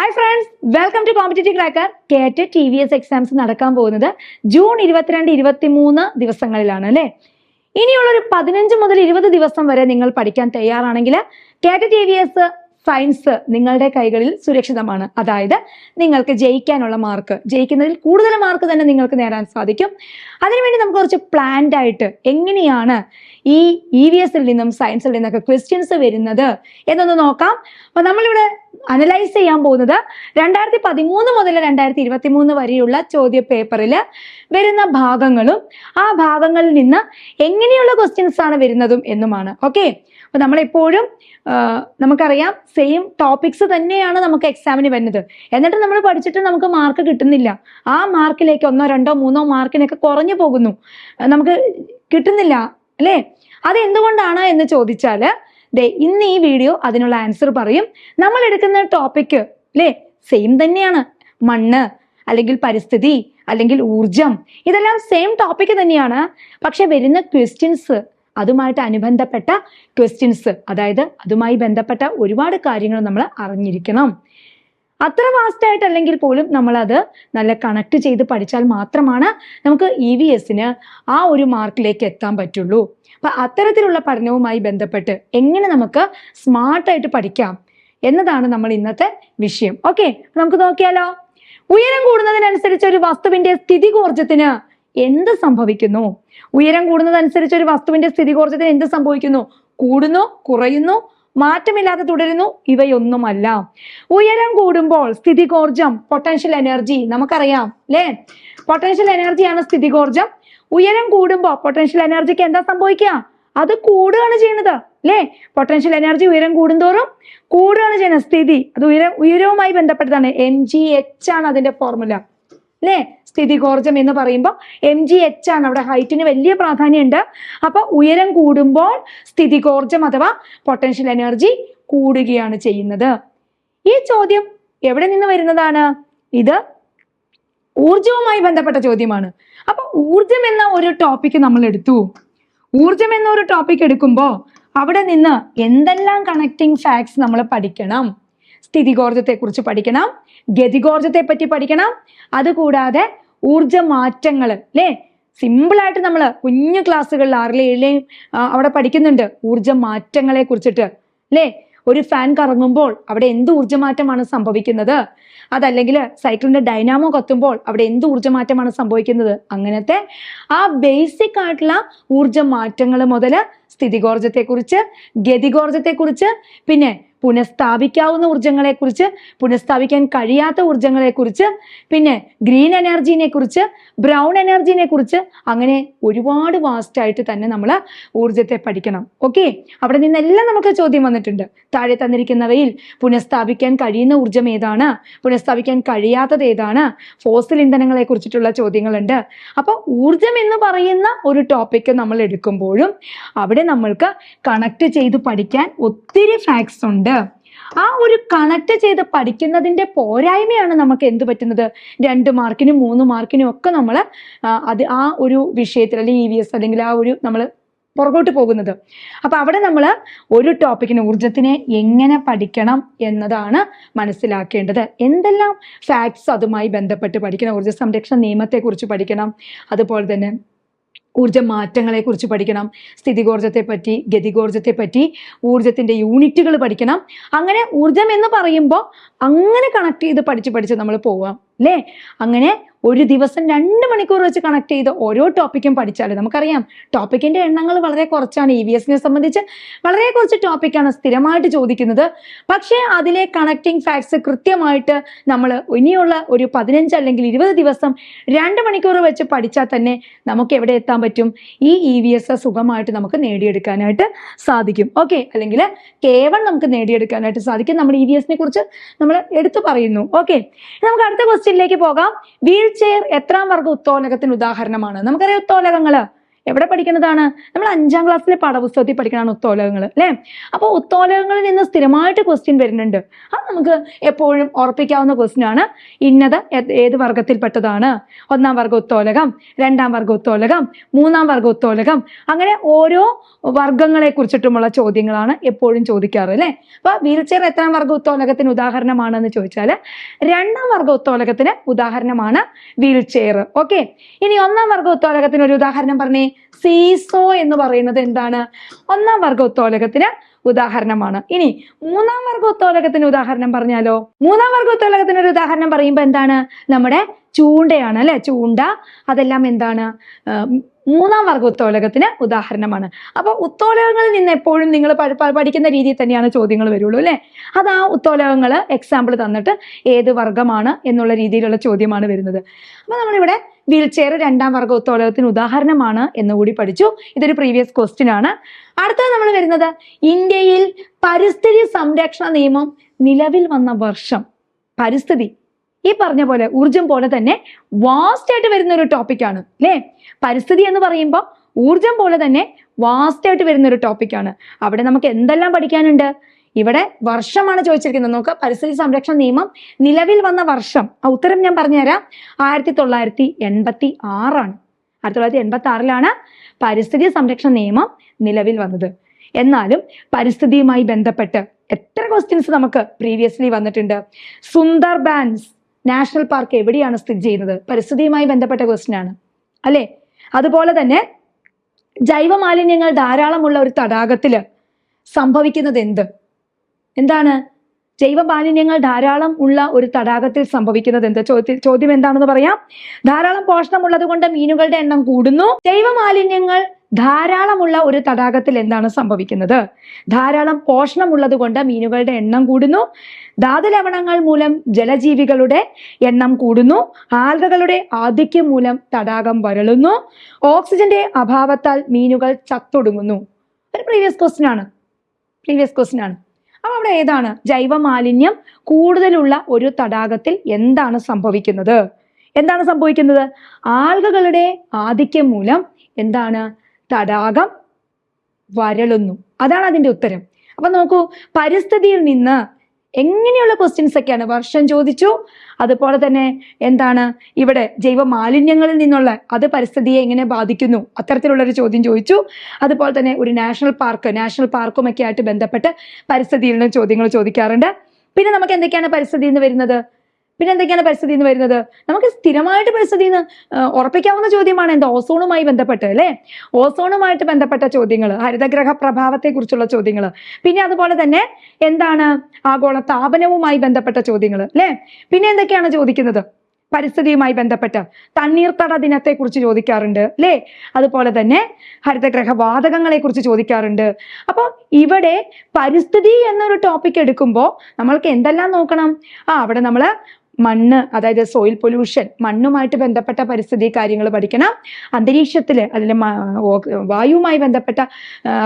Hi friends welcome to competitive cracker Kate T V S exams നടക്കാൻ പോകുന്നത് June ഇരുപത്തിരണ്ട് ഇരുപത്തി മൂന്ന് ദിവസങ്ങളിലാണ് അല്ലേ? ഇനിയുള്ള ഒരു പതിനഞ്ച് മുതൽ ഇരുപത് ദിവസം വരെ നിങ്ങൾ പഠിക്കാൻ തയ്യാറാണെങ്കിൽ കേറ്റ് ടി വി എസ് സയൻസ് നിങ്ങളുടെ കൈകളിൽ സുരക്ഷിതമാണ്. അതായത് നിങ്ങൾക്ക് ജയിക്കാനുള്ള മാർക്ക് ജയിക്കുന്നതിൽ കൂടുതൽ മാർക്ക് തന്നെ നിങ്ങൾക്ക് നേടാൻ സാധിക്കും. അതിനുവേണ്ടി നമുക്ക് കുറച്ച് പ്ലാൻഡ് ആയിട്ട് എങ്ങനെയാണ് ഈ ഇ വി എസിൽ നിന്നും സയൻസിൽ നിന്നൊക്കെ ക്വസ്റ്റ്യൻസ് വരുന്നത് എന്നൊന്ന് നോക്കാം. അപ്പൊ നമ്മളിവിടെ അനലൈസ് ചെയ്യാൻ പോകുന്നത് രണ്ടായിരത്തി പതിമൂന്ന് മുതൽ രണ്ടായിരത്തി ഇരുപത്തി മൂന്ന് വരെയുള്ള ചോദ്യ പേപ്പറിൽ വരുന്ന ഭാഗങ്ങളും ആ ഭാഗങ്ങളിൽ നിന്ന് എങ്ങനെയുള്ള ക്വസ്റ്റ്യൻസ് ആണ് വരുന്നതും എന്നുമാണ്. ഓക്കെ അപ്പൊ നമ്മളെപ്പോഴും നമുക്കറിയാം സെയിം ടോപ്പിക്സ് തന്നെയാണ് നമുക്ക് എക്സാമിന് വരുന്നത്. എന്നിട്ട് നമ്മൾ പഠിച്ചിട്ട് നമുക്ക് മാർക്ക് കിട്ടുന്നില്ല. ആ മാർക്കിലേക്ക് ഒന്നോ രണ്ടോ മൂന്നോ മാർക്കിനൊക്കെ കുറഞ്ഞു പോകുന്നു. നമുക്ക് കിട്ടുന്നില്ല അല്ലേ? അതെന്തുകൊണ്ടാണ് എന്ന് ചോദിച്ചാൽ ദേ ഇന്ന് ഈ വീഡിയോ അതിനുള്ള ആൻസർ പറയും. നമ്മൾ എടുക്കുന്ന ടോപ്പിക്ക് അല്ലേ? സെയിം തന്നെയാണ്. മണ്ണ് അല്ലെങ്കിൽ പരിസ്ഥിതി അല്ലെങ്കിൽ ഊർജം ഇതെല്ലാം സെയിം ടോപ്പിക് തന്നെയാണ്. പക്ഷെ വരുന്ന ക്വസ്റ്റ്യൻസ് അതുമായിട്ട് അനുബന്ധപ്പെട്ട ക്വസ്റ്റ്യൻസ് അതായത് അതുമായി ബന്ധപ്പെട്ട ഒരുപാട് കാര്യങ്ങൾ നമ്മൾ അറിഞ്ഞിരിക്കണം. അത്ര വാസ്റ്റ് ആയിട്ടല്ലെങ്കിൽ പോലും നമ്മളത് നല്ല കണക്ട് ചെയ്ത് പഠിച്ചാൽ മാത്രമാണ് നമുക്ക് ഇ വി എസിന് ആ ഒരു മാർക്കിലേക്ക് എത്താൻ പറ്റുള്ളൂ. അപ്പൊ അത്തരത്തിലുള്ള പഠനവുമായി ബന്ധപ്പെട്ട് എങ്ങനെ നമുക്ക് സ്മാർട്ടായിട്ട് പഠിക്കാം എന്നതാണ് നമ്മൾ ഇന്നത്തെ വിഷയം. ഓക്കെ നമുക്ക് നോക്കിയാലോ? ഉയരം കൂടുന്നതിനനുസരിച്ച് ഒരു വസ്തുവിന്റെ സ്ഥിതി സ്ഥിതികോർജത്തിന് എന്ത് സംഭവിക്കുന്നു? ഉയരം കൂടുന്നതനുസരിച്ച് ഒരു വസ്തുവിന്റെ സ്ഥിതികോർജത്തിന് എന്ത് സംഭവിക്കുന്നു? കൂടുന്നു കുറയുന്നു മാറ്റമില്ലാതെ തുടരുന്നു ഇവയൊന്നുമല്ല. ഉയരം കൂടുമ്പോൾ സ്ഥിതികോർജം പൊട്ടൻഷ്യൽ എനർജി നമുക്കറിയാം അല്ലേ പൊട്ടൻഷ്യൽ എനർജിയാണ് സ്ഥിതികോർജം ഉയരം കൂടുമ്പോൾ പൊട്ടൻഷ്യൽ എനർജിക്ക് എന്താ സംഭവിക്കുക? അത് കൂടുകയാണ് ചെയ്യുന്നത് അല്ലേ പൊട്ടൻഷ്യൽ എനർജി ഉയരം കൂടുന്തോറും കൂടുകയാണ് ചെയ്യുന്നത്. സ്ഥിതി അത് ഉയരം ഉയരവുമായി ബന്ധപ്പെട്ടതാണ്. എം ജി എച്ച് ആണ് അതിന്റെ ഫോർമുല അല്ലേ സ്ഥിതികോർജം എന്ന് പറയുമ്പോൾ എം ജി എച്ച് ആണ് അവിടെ ഹൈറ്റിന് വലിയ പ്രാധാന്യമുണ്ട്. അപ്പൊ ഉയരം കൂടുമ്പോൾ സ്ഥിതികോർജം അഥവാ പൊട്ടൻഷ്യൽ എനർജി കൂടുകയാണ് ചെയ്യുന്നത്. ഈ ചോദ്യം എവിടെ നിന്ന് വരുന്നതാണ്? ഇത് ഊർജവുമായി ബന്ധപ്പെട്ട ചോദ്യമാണ്. അപ്പൊ ഊർജം എന്ന ഒരു ടോപ്പിക്ക് നമ്മൾ എടുത്തു. ഊർജം എന്ന ഒരു ടോപ്പിക് എടുക്കുമ്പോൾ അവിടെ നിന്ന് എന്തെല്ലാം കണക്ടിങ് ഫാക്ട്സ് നമ്മൾ പഠിക്കണം? സ്ഥിതികോർജത്തെ കുറിച്ച് പഠിക്കണം. ഗതികോർജത്തെ പറ്റി പഠിക്കണം. അതുകൂടാതെ ഊർജ മാറ്റങ്ങൾ അല്ലേ? സിമ്പിൾ ആയിട്ട് നമ്മൾ കുഞ്ഞു ക്ലാസ്സുകളിൽ ആറിലെ ഏഴിലെയും അവിടെ പഠിക്കുന്നുണ്ട് ഊർജ മാറ്റങ്ങളെ കുറിച്ചിട്ട് അല്ലേ? ഒരു ഫാൻ കറങ്ങുമ്പോൾ അവിടെ എന്ത് ഊർജമാറ്റമാണ് സംഭവിക്കുന്നത്? അതല്ലെങ്കിൽ സൈക്കിളിന്റെ ഡൈനാമോ കത്തുമ്പോൾ അവിടെ എന്ത് ഊർജമാറ്റമാണ് സംഭവിക്കുന്നത്? അങ്ങനത്തെ ആ ബേസിക് ആയിട്ടുള്ള ഊർജ മാറ്റങ്ങൾ മുതൽ സ്ഥിതികോർജത്തെക്കുറിച്ച് ഗതികോർജത്തെക്കുറിച്ച് പിന്നെ പുനഃസ്ഥാപിക്കാവുന്ന ഊർജങ്ങളെക്കുറിച്ച് പുനഃസ്ഥാപിക്കാൻ കഴിയാത്ത ഊർജങ്ങളെക്കുറിച്ച് പിന്നെ ഗ്രീൻ എനർജീനെ കുറിച്ച് ബ്രൗൺ എനർജീനെ കുറിച്ച് അങ്ങനെ ഒരുപാട് വാസ്റ്റ് ആയിട്ട് തന്നെ നമ്മൾ ഊർജത്തെ പഠിക്കണം. ഓക്കെ അവിടെ നിന്നെല്ലാം നമുക്ക് ചോദ്യം വന്നിട്ടുണ്ട്. താഴെ തന്നിരിക്കുന്നവയിൽ പുനഃസ്ഥാപിക്കാൻ കഴിയുന്ന ഊർജം ഏതാണ്? പുനഃസ്ഥാപിക്കാൻ കഴിയാത്തത് ഏതാണ്? ഫോസിൽ ഇന്ധനങ്ങളെ കുറിച്ചിട്ടുള്ള ചോദ്യങ്ങളുണ്ട്. അപ്പോൾ ഊർജം എന്ന് പറയുന്ന ഒരു ടോപ്പിക്ക് നമ്മൾ എടുക്കുമ്പോഴും അവിടെ നമ്മൾക്ക് കണക്ട് ചെയ്ത് പഠിക്കാൻ ഒത്തിരി ഫാക്ട്സ് ഉണ്ട്. ആ ഒരു കണക്ട് ചെയ്ത് പഠിക്കുന്നതിന്റെ പോരായ്മയാണ് നമുക്ക് എന്ത് പറ്റുന്നത്? രണ്ട് മാർക്കിനും മൂന്ന് മാർക്കിനും ഒക്കെ നമ്മൾ അത് ആ ഒരു വിഷയത്തിൽ അല്ലെങ്കിൽ ഇ വി എസ് അല്ലെങ്കിൽ ആ ഒരു നമ്മൾ പുറകോട്ട് പോകുന്നത്. അപ്പൊ അവിടെ നമ്മൾ ഒരു ടോപ്പിക്കിന് ഊർജത്തിനെ എങ്ങനെ പഠിക്കണം എന്നതാണ് മനസ്സിലാക്കേണ്ടത്. എന്തെല്ലാം ഫാക്ട്സ് അതുമായി ബന്ധപ്പെട്ട് പഠിക്കണം? ഊർജ സംരക്ഷണ നിയമത്തെക്കുറിച്ച് പഠിക്കണം. അതുപോലെ തന്നെ ഊർജ മാറ്റങ്ങളെ കുറിച്ച് പഠിക്കണം സ്ഥിതികോർജത്തെ പറ്റി ഗതികോർജത്തെ പറ്റി ഊർജത്തിന്റെ യൂണിറ്റുകൾ പഠിക്കണം. അങ്ങനെ ഊർജം എന്ന് പറയുമ്പോൾ അങ്ങനെ കണക്ട് ചെയ്ത് പഠിച്ച് പഠിച്ച് നമ്മൾ പോവാം അല്ലേ? അങ്ങനെ ഒരു ദിവസം രണ്ട് മണിക്കൂർ വെച്ച് കണക്ട് ചെയ്ത് ഓരോ ടോപ്പിക്കും പഠിച്ചാൽ നമുക്കറിയാം. ടോപ്പിക്കിന്റെ എണ്ണങ്ങൾ വളരെ കുറച്ചാണ്. ഇ വി എസിനെ സംബന്ധിച്ച് വളരെ കുറച്ച് ടോപ്പിക്കാണ് സ്ഥിരമായിട്ട് ചോദിക്കുന്നത്. പക്ഷേ അതിലെ കണക്ടിങ് ഫാക്ട്സ് കൃത്യമായിട്ട് നമ്മൾ ഇനിയുള്ള ഒരു പതിനഞ്ച് അല്ലെങ്കിൽ ഇരുപത് ദിവസം രണ്ട് മണിക്കൂർ വെച്ച് പഠിച്ചാൽ തന്നെ നമുക്ക് എവിടെ എത്താൻ പറ്റും? ഈ ഇ വി എസ് സുഖമായിട്ട് നമുക്ക് നേടിയെടുക്കാനായിട്ട് സാധിക്കും. ഓക്കെ അല്ലെങ്കിൽ കേവൺ നമുക്ക് നേടിയെടുക്കാനായിട്ട് സാധിക്കും. നമ്മൾ ഇ വി എസിനെ കുറിച്ച് നമ്മൾ എടുത്തു പറയുന്നു. ഓക്കെ നമുക്ക് അടുത്ത ക്വസ്റ്റ്യനിലേക്ക് പോകാം. വീൽ ചെയർ എത്രാം വർഗ ഉത്തോലകത്തിന് ഉദാഹരണമാണ്? നമുക്കറിയാം ഉത്തോലകങ്ങൾ. എവിടെ പഠിക്കുന്നതാണ്? നമ്മൾ അഞ്ചാം ക്ലാസ്സിലെ പാഠപുസ്തകത്തിൽ പഠിക്കണതാണ് ഉത്തോലകങ്ങൾ അല്ലേ? അപ്പോൾ ഉത്തോലകങ്ങളിൽ നിന്ന് സ്ഥിരമായിട്ട് ക്വസ്റ്റ്യൻ വരുന്നുണ്ട്. അത് നമുക്ക് എപ്പോഴും ഉറപ്പിക്കാവുന്ന ക്വസ്റ്റ്യൻ ആണ്. ഇന്നത് ഏത് വർഗത്തിൽപ്പെട്ടതാണ്? ഒന്നാം വർഗ ഉത്തോലകം രണ്ടാം വർഗ ഉത്തോലകം മൂന്നാം വർഗ ഉത്തോലകം അങ്ങനെ ഓരോ വർഗങ്ങളെ കുറിച്ചിട്ടുമുള്ള ചോദ്യങ്ങളാണ് എപ്പോഴും ചോദിക്കാറ് അല്ലേ? അപ്പൊ വീൽചെയർ എത്രാം വർഗ ഉത്തോലകത്തിന് ഉദാഹരണമാണെന്ന് ചോദിച്ചാൽ രണ്ടാം വർഗ ഉത്തോലകത്തിന് ഉദാഹരണമാണ് വീൽചെയർ. ഓക്കെ? ഇനി ഒന്നാം വർഗ ഉത്തോലകത്തിന് ഒരു ഉദാഹരണം പറഞ്ഞേ. സീസോ എന്ന് പറയുന്നത് എന്താണ്? ഒന്നാം വർഗ ഉത്തോലകത്തിന് ഉദാഹരണമാണ്. ഇനി മൂന്നാം വർഗ ഉത്തോലകത്തിന് ഉദാഹരണം പറഞ്ഞാലോ? മൂന്നാം വർഗ ഉത്തോലകത്തിന് ഒരു ഉദാഹരണം പറയുമ്പോൾ എന്താണ്? നമ്മുടെ ചൂണ്ടയാണ് അല്ലെ? ചൂണ്ട. അതെല്ലാം എന്താണ്? മൂന്നാം വർഗ ഉത്തോലകത്തിന് ഉദാഹരണമാണ്. അപ്പൊ ഉത്തോലകങ്ങളിൽ നിന്ന് എപ്പോഴും നിങ്ങൾ പഠിക്കുന്ന രീതിയിൽ തന്നെയാണ് ചോദ്യങ്ങൾ വരുള്ളൂ അല്ലെ? അത് ആ ഉത്തോലകങ്ങൾ എക്സാമ്പിൾ തന്നിട്ട് ഏത് വർഗമാണ് എന്നുള്ള രീതിയിലുള്ള ചോദ്യമാണ് വരുന്നത്. അപ്പൊ നമ്മളിവിടെ വീൽ ചെയർ രണ്ടാം വർഗ ഉത്തോളത്തിന് ഉദാഹരണമാണ് എന്നുകൂടി പഠിച്ചു. ഇതൊരു പ്രീവിയസ് ക്വസ്റ്റ്യൻ ആണ്. അടുത്തത് നമ്മൾ വരുന്നത് ഇന്ത്യയിൽ പരിസ്ഥിതി സംരക്ഷണ നിയമം നിലവിൽ വന്ന വർഷം. പരിസ്ഥിതി. ഈ പറഞ്ഞ പോലെ ഊർജം പോലെ തന്നെ വാസ്റ്റ് ആയിട്ട് വരുന്ന ഒരു ടോപ്പിക്കാണ് അല്ലേ? പരിസ്ഥിതി എന്ന് പറയുമ്പോൾ ഊർജം പോലെ തന്നെ വാസ്റ്റ് ആയിട്ട് വരുന്ന ഒരു ടോപ്പിക്കാണ് അവിടെ നമുക്ക് എന്തെല്ലാം പഠിക്കാനുണ്ട്? ഇവിടെ വർഷമാണ് ചോദിച്ചിരിക്കുന്നത്. നോക്കുക പരിസ്ഥിതി സംരക്ഷണ നിയമം നിലവിൽ വന്ന വർഷം ഉത്തരം ഞാൻ പറഞ്ഞുതരാം. ആയിരത്തി തൊള്ളായിരത്തി എൺപത്തി ആറാണ് ആയിരത്തി തൊള്ളായിരത്തി എൺപത്തി ആറിലാണ് പരിസ്ഥിതി സംരക്ഷണ നിയമം നിലവിൽ വന്നത്. എന്നാലും പരിസ്ഥിതിയുമായി ബന്ധപ്പെട്ട് എത്ര ക്വസ്റ്റ്യൻസ് നമുക്ക് പ്രീവിയസ്ലി വന്നിട്ടുണ്ട്. സുന്ദർ ബാൻസ് നാഷണൽ പാർക്ക് എവിടെയാണ് സ്ഥിതി ചെയ്യുന്നത്? പരിസ്ഥിതിയുമായി ബന്ധപ്പെട്ട ക്വസ്റ്റ്യൻ ആണ്. അല്ലേ? അതുപോലെ തന്നെ ജൈവ മാലിന്യങ്ങൾ ധാരാളമുള്ള ഒരു തടാകത്തിൽ സംഭവിക്കുന്നത് എന്ത്? എന്താണ്? ജൈവമാലിന്യങ്ങൾ ധാരാളം ഉള്ള ഒരു തടാകത്തിൽ സംഭവിക്കുന്നത് എന്ത്? ചോദ്യം ചോദ്യം എന്താണെന്ന് പറയാം. ധാരാളം പോഷണമുള്ളത് കൊണ്ട് മീനുകളുടെ എണ്ണം കൂടുന്നു. ജൈവമാലിന്യങ്ങൾ ധാരാളമുള്ള ഒരു തടാകത്തിൽ എന്താണ് സംഭവിക്കുന്നത്? ധാരാളം പോഷണമുള്ളത് കൊണ്ട് മീനുകളുടെ എണ്ണം കൂടുന്നു. ധാതുലവണങ്ങൾ മൂലം ജലജീവികളുടെ എണ്ണം കൂടുന്നു. ആൽഗകളുടെ ആധിക്യം മൂലം തടാകം വരളുന്നു. ഓക്സിജന്റെ അഭാവത്താൽ മീനുകൾ ചത്തൊടുങ്ങുന്നു. ഒരു പ്രീവിയസ് ക്വസ്റ്റ്യൻ ആണ്. പ്രീവിയസ് ക്വസ്റ്റ്യൻ ആണ്. അപ്പൊ അവിടെ ഏതാണ്? ജൈവ മാലിന്യം കൂടുതലുള്ള ഒരു തടാകത്തിൽ എന്താണ് സംഭവിക്കുന്നത്? എന്താണ് സംഭവിക്കുന്നത്? ആൽഗകളുടെ ആധിക്യം മൂലം എന്താണ്? തടാകം വരളുന്നു. അതാണ് അതിന്റെ ഉത്തരം. അപ്പൊ നോക്കൂ പരിസ്ഥിതിയിൽ നിന്ന് എങ്ങനെയുള്ള ക്വസ്റ്റ്യൻസ് ഒക്കെയാണ്? വർഷം ചോദിച്ചു. അതുപോലെ തന്നെ എന്താണ് ഇവിടെ ജൈവ മാലിന്യങ്ങളിൽ നിന്നുള്ള അത് പരിസ്ഥിതിയെ എങ്ങനെ ബാധിക്കുന്നു? അത്തരത്തിലുള്ള ഒരു ചോദ്യം ചോദിച്ചു. അതുപോലെ തന്നെ ഒരു നാഷണൽ പാർക്ക് നാഷണൽ പാർക്കും ഒക്കെ ആയിട്ട് ബന്ധപ്പെട്ട് പരിസ്ഥിതിയിൽ നിന്ന് ചോദ്യങ്ങൾ ചോദിക്കാറുണ്ട്. പിന്നെ നമുക്ക് എന്തൊക്കെയാണ് പരിസ്ഥിതി എന്ന് വരുന്നത്? പിന്നെ എന്തൊക്കെയാണ് പരിസ്ഥിതി എന്ന് വരുന്നത്? നമുക്ക് സ്ഥിരമായിട്ട് പരിസ്ഥിതി എന്ന് ഉറപ്പിക്കാവുന്ന ചോദ്യമാണ് എന്താ? ഓസോണുമായി ബന്ധപ്പെട്ട് അല്ലേ? ഓസോണുമായിട്ട് ബന്ധപ്പെട്ട ചോദ്യങ്ങൾ ഹരിതഗ്രഹ പ്രഭാവത്തെ കുറിച്ചുള്ള ചോദ്യങ്ങൾ പിന്നെ അതുപോലെ തന്നെ എന്താണ്? ആഗോള താപനവുമായി ബന്ധപ്പെട്ട ചോദ്യങ്ങൾ അല്ലേ? പിന്നെ എന്തൊക്കെയാണ് ചോദിക്കുന്നത്? പരിസ്ഥിതിയുമായി ബന്ധപ്പെട്ട് തണ്ണീർത്തട ദിനത്തെ കുറിച്ച് ചോദിക്കാറുണ്ട് അല്ലേ? അതുപോലെ തന്നെ ഹരിതഗ്രഹ വാതകങ്ങളെ കുറിച്ച് ചോദിക്കാറുണ്ട്. അപ്പോൾ ഇവിടെ പരിസ്ഥിതി എന്നൊരു ടോപ്പിക് എടുക്കുമ്പോൾ നമ്മൾക്ക് എന്തെല്ലാം നോക്കണം? ആ അവിടെ നമ്മൾ മണ്ണ് അതായത് സോയിൽ പൊല്യൂഷൻ മണ്ണുമായിട്ട് ബന്ധപ്പെട്ട പരിസ്ഥിതി കാര്യങ്ങൾ പഠിക്കണം. അന്തരീക്ഷത്തിൽ അല്ലെങ്കിൽ വായുവുമായി ബന്ധപ്പെട്ട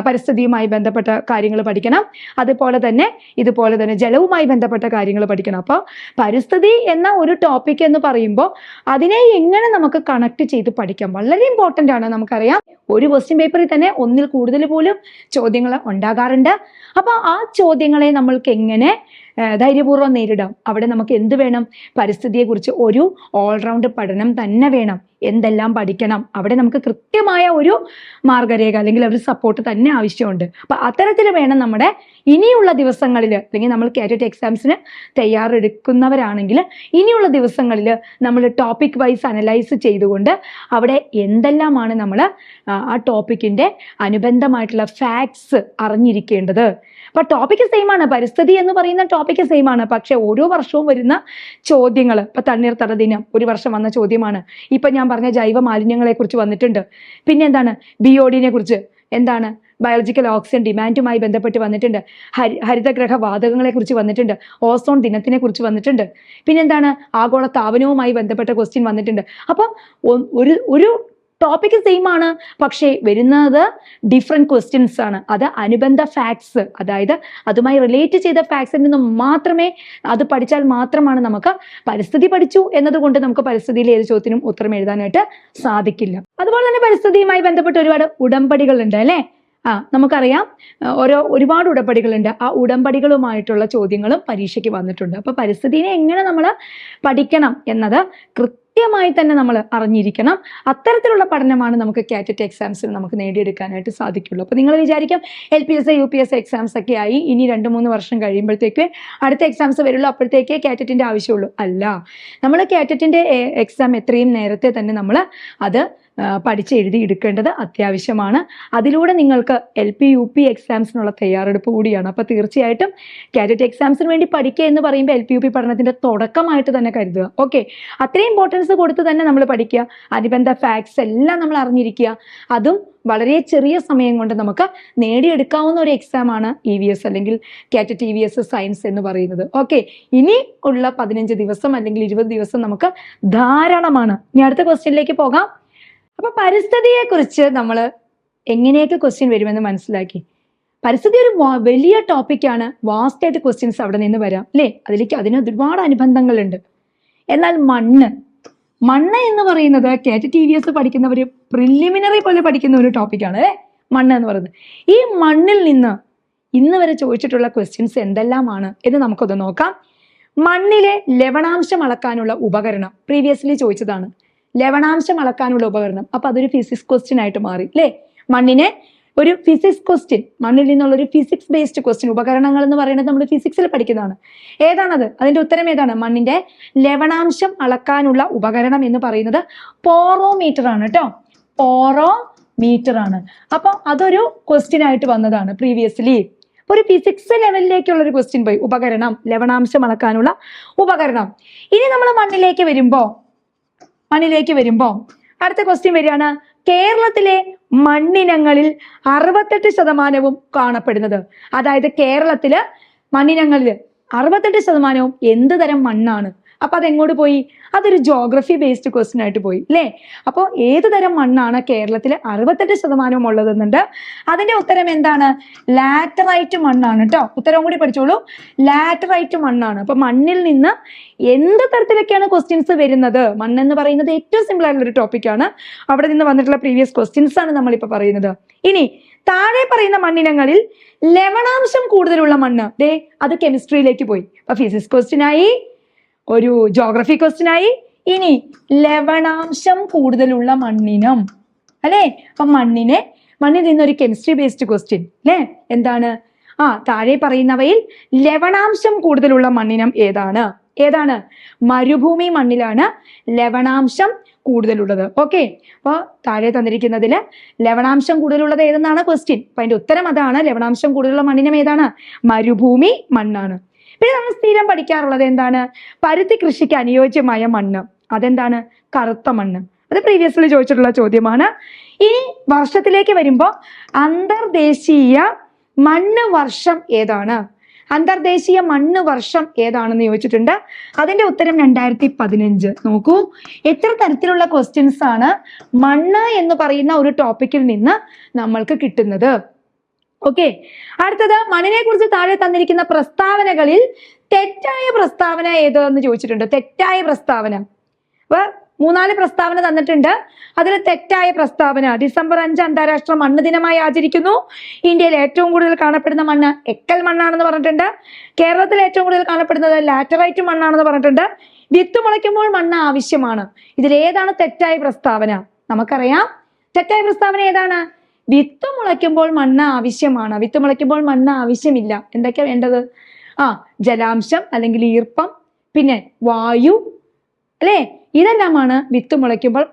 പരിസ്ഥിതിയുമായി ബന്ധപ്പെട്ട കാര്യങ്ങൾ പഠിക്കണം. അതുപോലെ തന്നെ ഇതുപോലെ തന്നെ ജലവുമായി ബന്ധപ്പെട്ട കാര്യങ്ങൾ പഠിക്കണം. അപ്പോൾ പരിസ്ഥിതി എന്ന ഒരു ടോപ്പിക് എന്ന് പറയുമ്പോൾ അതിനെ എങ്ങനെ നമുക്ക് കണക്ട് ചെയ്ത് പഠിക്കാം? വളരെ ഇമ്പോർട്ടന്റ് ആണ് നമുക്കറിയാം. ഒരു ക്വസ്റ്റ്യൻ പേപ്പറിൽ തന്നെ ഒന്നിൽ കൂടുതൽ പോലും ചോദ്യങ്ങൾ ഉണ്ടാകാറുണ്ട്. അപ്പോൾ ആ ചോദ്യങ്ങളെ നമ്മൾക്ക് എങ്ങനെ ധൈര്യപൂർവം നേരിടാം. അവിടെ നമുക്ക് എന്ത് വേണം? പരിസ്ഥിതിയെക്കുറിച്ച് ഒരു ഓൾറൗണ്ട് പഠനം തന്നെ വേണം. എന്തെല്ലാം പഠിക്കണം? അവിടെ നമുക്ക് കൃത്യമായ ഒരു മാർഗരേഖ അല്ലെങ്കിൽ ഒരു സപ്പോർട്ട് തന്നെ ആവശ്യമുണ്ട്. അപ്പൊ അത്തരത്തിൽ വേണം നമ്മുടെ ഇനിയുള്ള ദിവസങ്ങളിൽ അല്ലെങ്കിൽ നമ്മൾ കാറ്ററ്റ് എക്സാംസിന് തയ്യാറെടുക്കുന്നവരാണെങ്കിൽ ഇനിയുള്ള ദിവസങ്ങളിൽ നമ്മൾ ടോപ്പിക് വൈസ് അനലൈസ് ചെയ്തുകൊണ്ട് അവിടെ എന്തെല്ലാമാണ് നമ്മൾ ആ ടോപ്പിക്കിന്റെ അനുബന്ധമായിട്ടുള്ള ഫാക്ട്സ് അറിഞ്ഞിരിക്കേണ്ടത്. അപ്പൊ ടോപ്പിക് സെയിം ആണ്. പരിസ്ഥിതി എന്ന് പറയുന്ന ടോപ്പിക് സെയിം ആണ്. പക്ഷെ ഓരോ വർഷവും വരുന്ന ചോദ്യങ്ങൾ ഇപ്പൊ തണ്ണീർത്തട ദിനം ഒരു വർഷം വന്ന ചോദ്യമാണ്. ഇപ്പൊ ഞാൻ പറഞ്ഞ ജൈവ മാലിന്യങ്ങളെ കുറിച്ച് വന്നിട്ടുണ്ട് പിന്നെ എന്താണ് ബിയോഡിനെ കുറിച്ച് എന്താണ് ബയോളജിക്കൽ ഓക്സിജൻ ഡിമാൻഡുമായി ബന്ധപ്പെട്ട് വന്നിട്ടുണ്ട്. ഹരി ഹരിതഗ്രഹ വാതകങ്ങളെ കുറിച്ച് വന്നിട്ടുണ്ട്. ഓസോൺ ദിനത്തിനെ കുറിച്ച് വന്നിട്ടുണ്ട്. പിന്നെന്താണ്? ആഗോള താപനവുമായി ബന്ധപ്പെട്ട ക്വസ്റ്റ്യൻ വന്നിട്ടുണ്ട്. അപ്പം ഒരു ഒരു ടോപ്പിക് സെയിം ആണ്. പക്ഷേ വരുന്നത് ഡിഫറെന്റ് ക്വസ്റ്റ്യൻസ് ആണ്. അത് അനുബന്ധ ഫാക്ട്സ് അതായത് അതുമായി റിലേറ്റ് ചെയ്ത ഫാക്ട്സിൽ നിന്നും മാത്രമേ അത് പഠിച്ചാൽ മാത്രമാണ് നമുക്ക് പരിസ്ഥിതി പഠിച്ചു എന്നതുകൊണ്ട് നമുക്ക് പരിസ്ഥിതിയിൽ ഏത് ചോദ്യത്തിനും ഉത്തരം എഴുതാനായിട്ട് സാധിക്കില്ല. അതുപോലെ തന്നെ പരിസ്ഥിതിയുമായി ബന്ധപ്പെട്ട് ഒരുപാട് ഉടമ്പടികളുണ്ട് അല്ലേ? ആ നമുക്കറിയാം. ഓരോ ഒരുപാട് ഉടമ്പടികളുണ്ട്. ആ ഉടമ്പടികളുമായിട്ടുള്ള ചോദ്യങ്ങളും പരീക്ഷയ്ക്ക് വന്നിട്ടുണ്ട്. അപ്പോൾ പരിസ്ഥിതിനെ എങ്ങനെ നമ്മൾ പഠിക്കണം എന്നത് കൃത്യമായി തന്നെ നമ്മൾ അറിഞ്ഞിരിക്കണം. അത്തരത്തിലുള്ള പഠനമാണ് നമുക്ക് കാറ്ററ്റ് എക്സാംസിൽ നമുക്ക് നേടിയെടുക്കാനായിട്ട് സാധിക്കുള്ളൂ. അപ്പൊ നിങ്ങൾ വിചാരിക്കാം L P S U P S exams ഒക്കെ ആയി ഇനി രണ്ട് മൂന്ന് വർഷം കഴിയുമ്പോഴത്തേക്ക് അടുത്ത എക്സാംസ് വരുള്ളൂ അപ്പോഴത്തേക്കേ കാറ്ററ്റിന്റെ ആവശ്യമുള്ളൂ. അല്ല നമ്മൾ കാറ്ററ്റിന്റെ എക്സാം എത്രയും നേരത്തെ തന്നെ നമ്മൾ അത് ആ, പഠിച്ച് എഴുതി എടുക്കേണ്ടത് അത്യാവശ്യമാണ്. അതിലൂടെ നിങ്ങൾക്ക് എൽ പി യു പി എക്സാംസിനുള്ള തയ്യാറെടുപ്പ് കൂടിയാണ്. അപ്പോൾ തീർച്ചയായിട്ടും കാറ്ററ്റ് എക്സാംസിന് വേണ്ടി പഠിക്കുക എന്ന് പറയുമ്പോൾ എൽ പി യു പി പഠനത്തിന്റെ തുടക്കമായിട്ട് തന്നെ കരുതുക. ഓക്കെ അത്രയും ഇമ്പോർട്ടൻസ് കൊടുത്ത് തന്നെ നമ്മൾ പഠിക്കുക. അനുബന്ധ ഫാക്ട്സ് എല്ലാം നമ്മൾ അറിഞ്ഞിരിക്കുക. അതും വളരെ ചെറിയ സമയം കൊണ്ട് നമുക്ക് നേടിയെടുക്കാവുന്ന ഒരു എക്സാമാണ് ഇ വി എസ് അല്ലെങ്കിൽ കാറ്ററ്റ് ഇ വി എസ് സയൻസ് എന്ന് പറയുന്നത്. ഓക്കെ ഇനി ഉള്ള പതിനഞ്ച് ദിവസം അല്ലെങ്കിൽ ഇരുപത് ദിവസം നമുക്ക് ധാരാളമാണ്. ഇനി അടുത്ത ക്വസ്റ്റ്യനിലേക്ക് പോകാം. അപ്പൊ പരിസ്ഥിതിയെ കുറിച്ച് നമ്മൾ എങ്ങനെയൊക്കെ ക്വസ്റ്റ്യൻ വരുമെന്ന് മനസ്സിലാക്കി. പരിസ്ഥിതി ഒരു വലിയ ടോപ്പിക്കാണ് വാസ്റ്റ് ആയിട്ട് ക്വസ്റ്റ്യൻസ് അവിടെ നിന്ന് വരാം അല്ലേ? അതിലേക്ക് അതിന് ഒരുപാട് അനുബന്ധങ്ങളുണ്ട്. എന്നാൽ മണ്ണ് മണ്ണ് എന്ന് പറയുന്നത് കേറ്റ് ടി വി എസ് പഠിക്കുന്നവർ പ്രിലിമിനറി പോലെ പഠിക്കുന്ന ഒരു ടോപ്പിക്കാണ് അല്ലേ? മണ്ണ് എന്ന് പറയുന്നത്. ഈ മണ്ണിൽ നിന്ന് ഇന്ന് വരെ ചോദിച്ചിട്ടുള്ള ക്വസ്റ്റ്യൻസ് എന്തെല്ലാമാണ് എന്ന് നമുക്കൊന്ന് നോക്കാം. മണ്ണിലെ ലവണാംശം അളക്കാനുള്ള ഉപകരണം പ്രീവിയസ്ലി ചോദിച്ചതാണ്. ലവണാംശം അളക്കാനുള്ള ഉപകരണം. അപ്പൊ അതൊരു ഫിസിക്സ് ക്വസ്റ്റ്യൻ ആയിട്ട് മാറി. അല്ലേ മണ്ണിനെ ഒരു ഫിസിക്സ് ക്വസ്റ്റ്യൻ മണ്ണിൽ നിന്നുള്ള ഒരു ഫിസിക്സ് ബേസ്ഡ് ക്വസ്റ്റ്യൻ ഉപകരണങ്ങൾ എന്ന് പറയുന്നത് നമ്മൾ ഫിസിക്സിൽ പഠിക്കുന്നതാണ്. ഏതാണത്? അതിന്റെ ഉത്തരം ഏതാണ്? മണ്ണിന്റെ ലവണാംശം അളക്കാനുള്ള ഉപകരണം എന്ന് പറയുന്നത് പോറോമീറ്റർ ആണ് കേട്ടോ പോറോ മീറ്റർ ആണ്. അപ്പൊ അതൊരു ക്വസ്റ്റ്യൻ ആയിട്ട് വന്നതാണ് പ്രീവിയസ്ലി ഒരു ഫിസിക്സ് ലെവലിലേക്കുള്ള ഒരു ക്വസ്റ്റ്യൻ പോയി. ഉപകരണം ലവണാംശം അളക്കാനുള്ള ഉപകരണം. ഇനി നമ്മൾ മണ്ണിലേക്ക് വരുമ്പോ മണ്ണിലേക്ക് വരുമ്പോ അടുത്ത ക്വസ്റ്റ്യൻ വരികയാണ്. കേരളത്തിലെ മണ്ണിനങ്ങളിൽ അറുപത്തെട്ട് ശതമാനവും കാണപ്പെടുന്നത്. അതായത് കേരളത്തിൽ മണ്ണിനങ്ങളിൽ അറുപത്തെട്ട് ശതമാനവും എന്ത് തരം മണ്ണാണ്? അപ്പൊ അതെങ്ങോട്ട് പോയി? അതൊരു ജോഗ്രഫി ബേസ്ഡ് ക്വസ്റ്റ്യൻ ആയിട്ട് പോയി അല്ലേ അപ്പോൾ ഏത് തരം മണ്ണാണ് കേരളത്തിൽ അറുപത്തെട്ട് ശതമാനവും ഉള്ളതെന്നുണ്ട്? അതിന്റെ ഉത്തരം എന്താണ്? ലാറ്ററൈറ്റ് മണ്ണാണ് കേട്ടോ ഉത്തരം കൂടി പഠിച്ചോളൂ. ലാറ്ററൈറ്റ് മണ്ണാണ്. അപ്പൊ മണ്ണിൽ നിന്ന് എന്ത് തരത്തിലൊക്കെയാണ് ക്വസ്റ്റ്യൻസ് വരുന്നത്? മണ്ണെന്ന് പറയുന്നത് ഏറ്റവും സിമ്പിൾ ആയിട്ടുള്ള ഒരു ടോപ്പിക്കാണ് അവിടെ നിന്ന് വന്നിട്ടുള്ള പ്രീവിയസ് ക്വസ്റ്റ്യൻസ് ആണ് നമ്മളിപ്പോൾ പറയുന്നത്. ഇനി താഴെ പറയുന്ന മണ്ണിനങ്ങളിൽ ലവണാംശം കൂടുതലുള്ള മണ്ണ്. ദേ അത് കെമിസ്ട്രിയിലേക്ക് പോയി. അപ്പൊ ഫിസിക്സ് ക്വസ്റ്റ്യൻ ആയി. ഒരു ജോഗ്രഫി ക്വസ്റ്റ്യൻ ആയി. ഇനി ലവണാംശം കൂടുതലുള്ള മണ്ണിനം. അല്ലേ? അപ്പൊ മണ്ണിനെ മണ്ണിൽ നിന്നൊരു കെമിസ്ട്രി ബേസ്ഡ് ക്വസ്റ്റ്യൻ അല്ലേ? എന്താണ്? ആ താഴെ പറയുന്നവയിൽ ലവണാംശം കൂടുതലുള്ള മണ്ണിനം ഏതാണ്? ഏതാണ്? മരുഭൂമി മണ്ണിലാണ് ലവണാംശം കൂടുതലുള്ളത്. ഓക്കെ അപ്പോൾ താഴെ തന്നിരിക്കുന്നതിൽ ലവണാംശം കൂടുതലുള്ളത് ഏതെന്നാണ് ക്വസ്റ്റ്യൻ അപ്പൊ അതിന്റെ ഉത്തരം അതാണ് ലവണാംശം കൂടുതലുള്ള മണ്ണിനം ഏതാണ്? മരുഭൂമി മണ്ണാണ്. പിന്നെ നമ്മൾ സ്ഥിരം പഠിക്കാറുള്ളത് എന്താണ്? പരുത്തി കൃഷിക്ക് അനുയോജ്യമായ മണ്ണ്. അതെന്താണ്? കറുത്ത മണ്ണ്. അത് പ്രീവിയസ്ലി ചോദിച്ചിട്ടുള്ള ചോദ്യമാണ്. ഇനി വർഷത്തിലേക്ക് വരുമ്പോൾ അന്തർദേശീയ മണ്ണ് വർഷം ഏതാണ്? അന്തർദേശീയ മണ്ണ് വർഷം ഏതാണെന്ന് ചോദിച്ചിട്ടുണ്ട്. അതിന്റെ ഉത്തരം രണ്ടായിരത്തി പതിനഞ്ച് നോക്കൂ. എത്ര തരത്തിലുള്ള ക്വസ്റ്റ്യൻസ് ആണ് മണ്ണ് എന്ന് പറയുന്ന ഒരു ടോപ്പിക്കിൽ നിന്ന് നമ്മൾക്ക് കിട്ടുന്നത്? ഓക്കെ അടുത്തത് മണ്ണിനെ കുറിച്ച് താഴെ തന്നിരിക്കുന്ന പ്രസ്താവനകളിൽ തെറ്റായ പ്രസ്താവന ഏത് എന്ന് ചോദിച്ചിട്ടുണ്ട്. തെറ്റായ പ്രസ്താവന. അപ്പൊ മൂന്നാൽ പ്രസ്താവന തന്നിട്ടുണ്ട്. അതിൽ തെറ്റായ പ്രസ്താവന. ഡിസംബർ അഞ്ച് അന്താരാഷ്ട്ര മണ്ണ് ദിനമായി ആചരിക്കുന്നു. ഇന്ത്യയിൽ ഏറ്റവും കൂടുതൽ കാണപ്പെടുന്ന മണ്ണ് എക്കൽ മണ്ണാണെന്ന് പറഞ്ഞിട്ടുണ്ട്. കേരളത്തിൽ ഏറ്റവും കൂടുതൽ കാണപ്പെടുന്നത് ലാറ്ററൈറ്റ് മണ്ണാണെന്ന് പറഞ്ഞിട്ടുണ്ട്. വിത്ത് മുളയ്ക്കുമ്പോൾ മണ്ണ് ആവശ്യമാണ്. ഇതിൽ ഏതാണ് തെറ്റായ പ്രസ്താവന. നമുക്കറിയാം. തെറ്റായ പ്രസ്താവന ഏതാണ്? വിത്ത് മുളയ്ക്കുമ്പോൾ മണ്ണ് ആവശ്യമാണ്. വിത്ത് മുളയ്ക്കുമ്പോൾ മണ്ണ് ആവശ്യമില്ല. എന്തൊക്കെയാ വേണ്ടത്? ആ ജലാംശം അല്ലെങ്കിൽ ഈർപ്പം പിന്നെ വായു അല്ലേ? ഇതെല്ലാമാണ് വിത്ത് മുളയ്ക്കുമ്പോൾ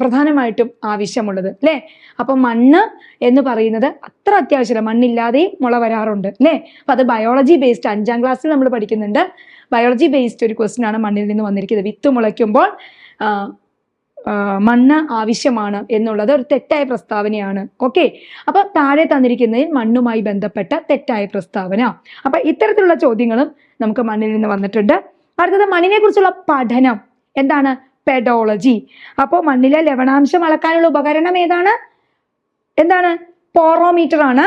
പ്രധാനമായിട്ടും ആവശ്യമുള്ളത് അല്ലേ? അപ്പൊ മണ്ണ് എന്ന് പറയുന്നത് അത്ര അത്യാവശ്യമില്ല. മണ്ണില്ലാതെയും മുള വരാറുണ്ട് അല്ലേ? അപ്പൊ അത് ബയോളജി ബേസ്ഡ് അഞ്ചാം ക്ലാസ്സിൽ നമ്മൾ പഠിക്കുന്നുണ്ട്. ബയോളജി ബേസ്ഡ് ഒരു ക്വസ്റ്റ്യൻ ആണ് മണ്ണിൽ നിന്ന് വന്നിരിക്കുന്നത്. വിത്ത് മുളയ്ക്കുമ്പോൾ മണ്ണ് ആവശ്യമാണ് എന്നുള്ളത് ഒരു തെറ്റായ പ്രസ്താവനയാണ്. ഓക്കെ അപ്പൊ താഴെ തന്നിരിക്കുന്നതിൽ മണ്ണുമായി ബന്ധപ്പെട്ട തെറ്റായ പ്രസ്താവന. അപ്പൊ ഇത്തരത്തിലുള്ള ചോദ്യങ്ങളും നമുക്ക് മണ്ണിൽ നിന്ന് വന്നിട്ടുണ്ട്. അടുത്തത് മണ്ണിനെ കുറിച്ചുള്ള പഠനം. എന്താണ്? പെഡോളജി അപ്പോൾ മണ്ണിലെ ലവണാംശം അളക്കാനുള്ള ഉപകരണം ഏതാണ്? എന്താണ്? പോറോമീറ്റർ ആണ്.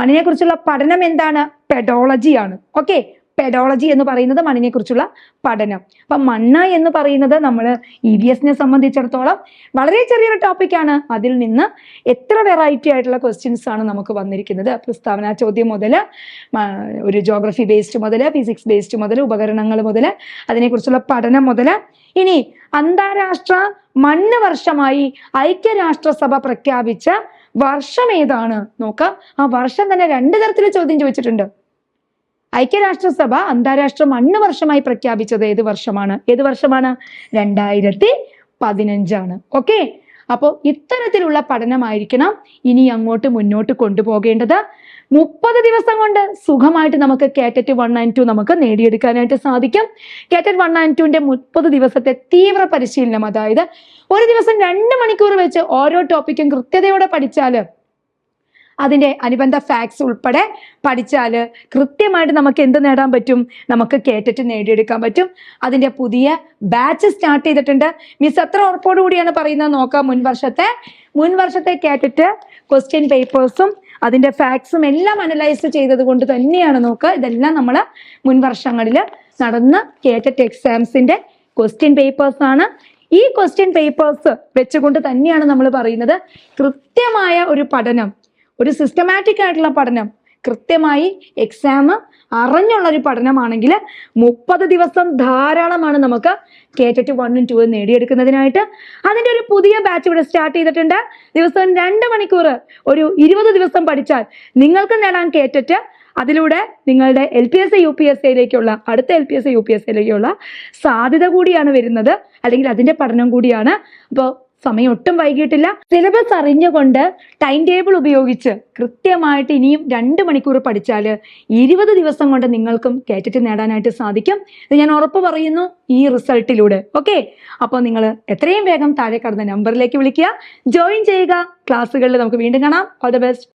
മണ്ണിനെ കുറിച്ചുള്ള പഠനം എന്താണ്? പെഡോളജിയാണ് ഓക്കെ പെഡോളജി എന്ന് പറയുന്നത് മണ്ണിനെ കുറിച്ചുള്ള പഠനം. അപ്പൊ മണ്ണ് എന്ന് പറയുന്നത് നമ്മൾ ഇ വി എസിനെ സംബന്ധിച്ചിടത്തോളം വളരെ ചെറിയൊരു ടോപ്പിക്കാണ് അതിൽ നിന്ന് എത്ര വെറൈറ്റി ആയിട്ടുള്ള ക്വസ്റ്റ്യൻസ് ആണ് നമുക്ക് വന്നിരിക്കുന്നത്. പ്രസ്താവന ചോദ്യം മുതൽ ഒരു ജോഗ്രഫി ബേസ്ഡ് മുതൽ ഫിസിക്സ് ബേസ്ഡ് മുതൽ ഉപകരണങ്ങൾ മുതൽ അതിനെക്കുറിച്ചുള്ള പഠനം മുതൽ ഇനി അന്താരാഷ്ട്ര മണ്ണ് വർഷമായി ഐക്യരാഷ്ട്രസഭ പ്രഖ്യാപിച്ച വർഷം ഏതാണ്? നോക്കാം. ആ വർഷം തന്നെ രണ്ട് തരത്തിൽ ചോദ്യം ചോദിച്ചിട്ടുണ്ട്. ഐക്യരാഷ്ട്രസഭ അന്താരാഷ്ട്ര മണ്ണ് വർഷമായി പ്രഖ്യാപിച്ചത് ഏത് വർഷമാണ്? ഏത് വർഷമാണ്? രണ്ടായിരത്തി പതിനഞ്ചാണ്. ഓക്കെ? അപ്പോൾ ഇത്തരത്തിലുള്ള പഠനമായിരിക്കണം ഇനി അങ്ങോട്ട് മുന്നോട്ട് കൊണ്ടുപോകേണ്ടത്. മുപ്പത് ദിവസം കൊണ്ട് സുഖമായിട്ട് നമുക്ക് കാറ്ററ്റ് വൺ ആൻഡ് ടു നമുക്ക് നേടിയെടുക്കാനായിട്ട് സാധിക്കും. കാറ്ററ്റ് വൺ ആൻഡ് ടുവിന്റെ മുപ്പത് ദിവസത്തെ തീവ്ര പരിശീലനം അതായത് ഒരു ദിവസം രണ്ട് മണിക്കൂർ വെച്ച് ഓരോ ടോപ്പിക്കും കൃത്യതയോടെ പഠിച്ചാൽ അതിന്റെ അനുബന്ധ ഫാക്ട്സ് ഉൾപ്പെടെ പഠിച്ചാൽ കൃത്യമായിട്ട് നമുക്ക് എന്ത് നേടാൻ പറ്റും? നമുക്ക് കേട്ടിട്ട് നേടിയെടുക്കാൻ പറ്റും. അതിന്റെ പുതിയ ബാച്ച് സ്റ്റാർട്ട് ചെയ്തിട്ടുണ്ട്. മിസ് എത്ര ഉറപ്പോടുകൂടിയാണ് പറയുന്നത്. നോക്കാം മുൻവർഷത്തെ മുൻവർഷത്തെ മുൻ വർഷത്തെ കേട്ടിട്ട് ക്വസ്റ്റ്യൻ പേപ്പേഴ്സും അതിന്റെ ഫാക്ട്സും എല്ലാം അനലൈസ് ചെയ്തത് കൊണ്ട് തന്നെയാണ് നോക്കുക ഇതെല്ലാം നമ്മൾ മുൻവർഷങ്ങളിൽ നടന്ന കേട്ടിട്ട് എക്സാംസിന്റെ ക്വസ്റ്റ്യൻ പേപ്പേഴ്സാണ് ഈ ക്വസ്റ്റ്യൻ പേപ്പേഴ്സ് വെച്ചുകൊണ്ട് തന്നെയാണ് നമ്മൾ പറയുന്നത്. കൃത്യമായ ഒരു പഠനം ഒരു സിസ്റ്റമാറ്റിക് ആയിട്ടുള്ള പഠനം. കൃത്യമായി എക്സാം അറിഞ്ഞുള്ള ഒരു പഠനമാണെങ്കിൽ മുപ്പത് ദിവസം ധാരാളമാണ് നമുക്ക് കേറ്ററ്റ് വണ്ണും ടു നേടിയെടുക്കുന്നതിനായിട്ട്. അതിന്റെ ഒരു പുതിയ ബാച്ച് ഇവിടെ സ്റ്റാർട്ട് ചെയ്തിട്ടുണ്ട്. ദിവസം രണ്ട് മണിക്കൂർ ഒരു ഇരുപത് ദിവസം പഠിച്ചാൽ നിങ്ങൾക്ക് നേടാൻ കേറ്ററ്റ് അതിലൂടെ നിങ്ങളുടെ L P S U P S സിയിലേക്കുള്ള അടുത്ത L P S U P S സിയിലേക്കുള്ള സാധ്യത കൂടിയാണ് വരുന്നത്. അല്ലെങ്കിൽ അതിന്റെ പഠനം കൂടിയാണ്. അപ്പോൾ സമയം ഒട്ടും വൈകിട്ടില്ല സിലബസ് അറിഞ്ഞുകൊണ്ട് ടൈം ടേബിൾ ഉപയോഗിച്ച് കൃത്യമായിട്ട് ഇനിയും രണ്ട് മണിക്കൂർ പഠിച്ചാൽ ഇരുപത് ദിവസം കൊണ്ട് നിങ്ങൾക്കും കേറ്റിട്ട് നേടാനായിട്ട് സാധിക്കും. ഇത് ഞാൻ ഉറപ്പ് പറയുന്നു ഈ റിസൾട്ടിലൂടെ ഓക്കെ അപ്പോൾ നിങ്ങൾ എത്രയും വേഗം താഴെ കടന്ന നമ്പറിലേക്ക് വിളിക്കുക. ജോയിൻ ചെയ്യുക. ക്ലാസ്സുകളിൽ നമുക്ക് വീണ്ടും കാണാം. All the best